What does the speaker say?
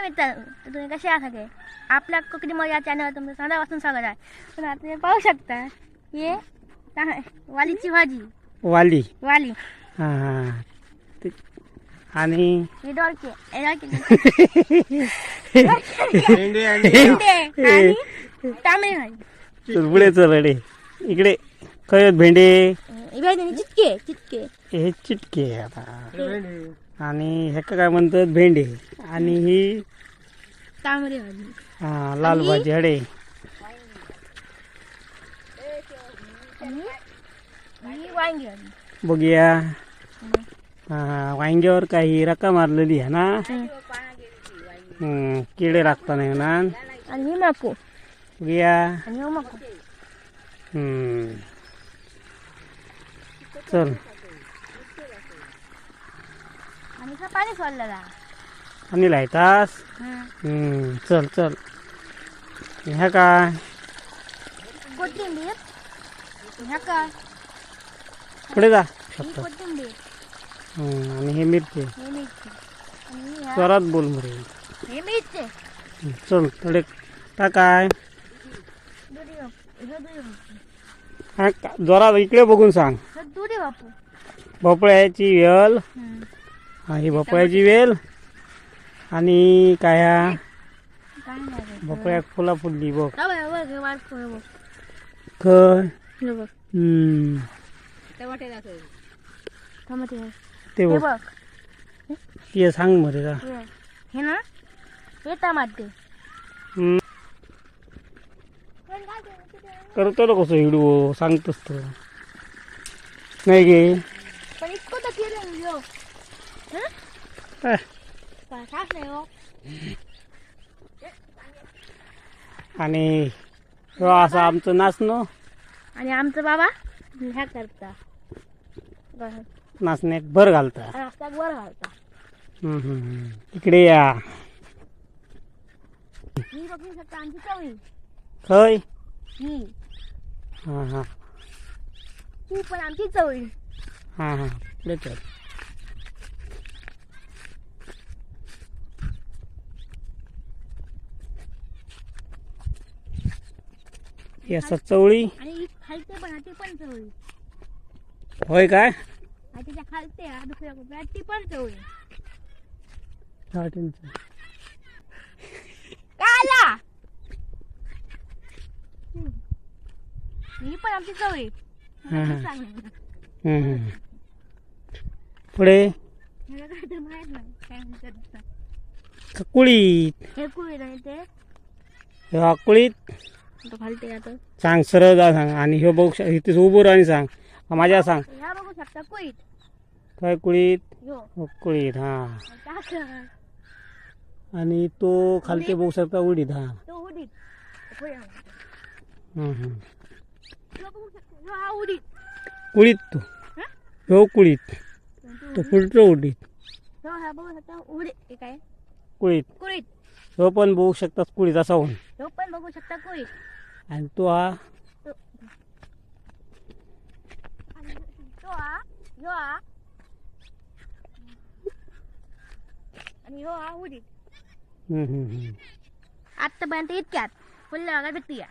नमस्कार मित्रांनो तर तुम्ही कसे आहात सगळे आपल्या कोकणी मग या चॅनलवर तुमचं सणापासून स्वागत आहे. तर आता तुम्ही पाहू शकता हे काय? वालीची भाजी. वाली. वाली. हां हां. ते- आणि? हे डॉलके. हे डॉलके. भेंडे आणि तांबडी भाजी. पुढे चल अडे इकडे खय भेंडे. हे भेंडे चिटके चिटके. हे चिटके आता. आणि हे काय म्हणतात? भेंडे. आणि ही तांबडी भाजी. हा, लाल भाजी हडे. ही वांगी भाजी. बघूया. हा वांग्यावर काही रका मारलेली आहे ना? हम्म, किडे लागता नाही ना? आणि ही मको. बघूया. आणि हो मको. हम्म. चल. आणि इथं पाणी सोडलेला. आणि लायतास हम्म, चल चल. ह्या काय? कोथिंबीर. ह्या काय? पुढे जा. ही फक्त कोथिंबीर. आणि हे मिरची. हे मिरची. आणि ह्या- स्वरात बोल मरे. हे मिरची. चल थोडे टाकाय दुधी बापू. हे दुधी बापू. हा, का- जोरात इकडे बघून सांग. हे दुधी बापू. भोपळ्याची वेल. हा ही भोपळ्याची वेल. आणि काय हा? काय नाही रे. भोपळ्या फुला फुलली बघ. खय. ते बघ. ते सांग मरे का हे. ना? हे टमाटे करतो ना कसं हिडू सांगतोस तो नाही गे. हो. हं? हो आणि ह्यो असं आमचं नाचणं. आणि आमचं बाबा ह्या करता. नाचण्यात भर घालता. वर घालता. हम्म, हम्म, हम्म. इकडे या. ही खय ही. हां हां. ही पण आमची चवळी. हां हां. पुढे चल ही असं चवळी. आणि ही खालते पण ती पण चवळी. होय काय? आणि त्याच्या खालते हा दुसऱ्या कोपऱ्यात ती पण चवळी. काला! ही पण आमची चवळी. हा, हा. सांग हम्म, हम्म. पुढे? मला काय तर माहीत नाही काय म्हणतात कुळीत हे कुळी नाही ते. ह्यो कुळीत आता. सांग सरळ जा सांग. आणि ह्यो बघ इथे उभं राहा आणि सांग. हा, माझ्या सांग. ह्या बघू शकता कुळीत. काय कुळीत? हो, कुळीत हा. टाक आणि तो खालते बघू शकता उडीत हा. तो उडीत. कुळी हा. हम्म, हम्म. ह्यो बघू शकता ह्यो हा उडीत. कुळीत तो. हा? ह्यो कुळीत. तो तो फुलटो उडीत. ह्यो हा बघू शकता उडीत. हे काय? कुळीत. कुळीत. ह्यो पण बघू शकता कुळीत असा होऊन ह्यो पण बघू शकता कुळीत आणि तो हा तो आणि तो हा ह्यो हा. आणि ह्यो हा उडीत हम्म, हम्म, हम्म. आतापर्यंत इतक्यात. पुढल्या भागात भेटूया.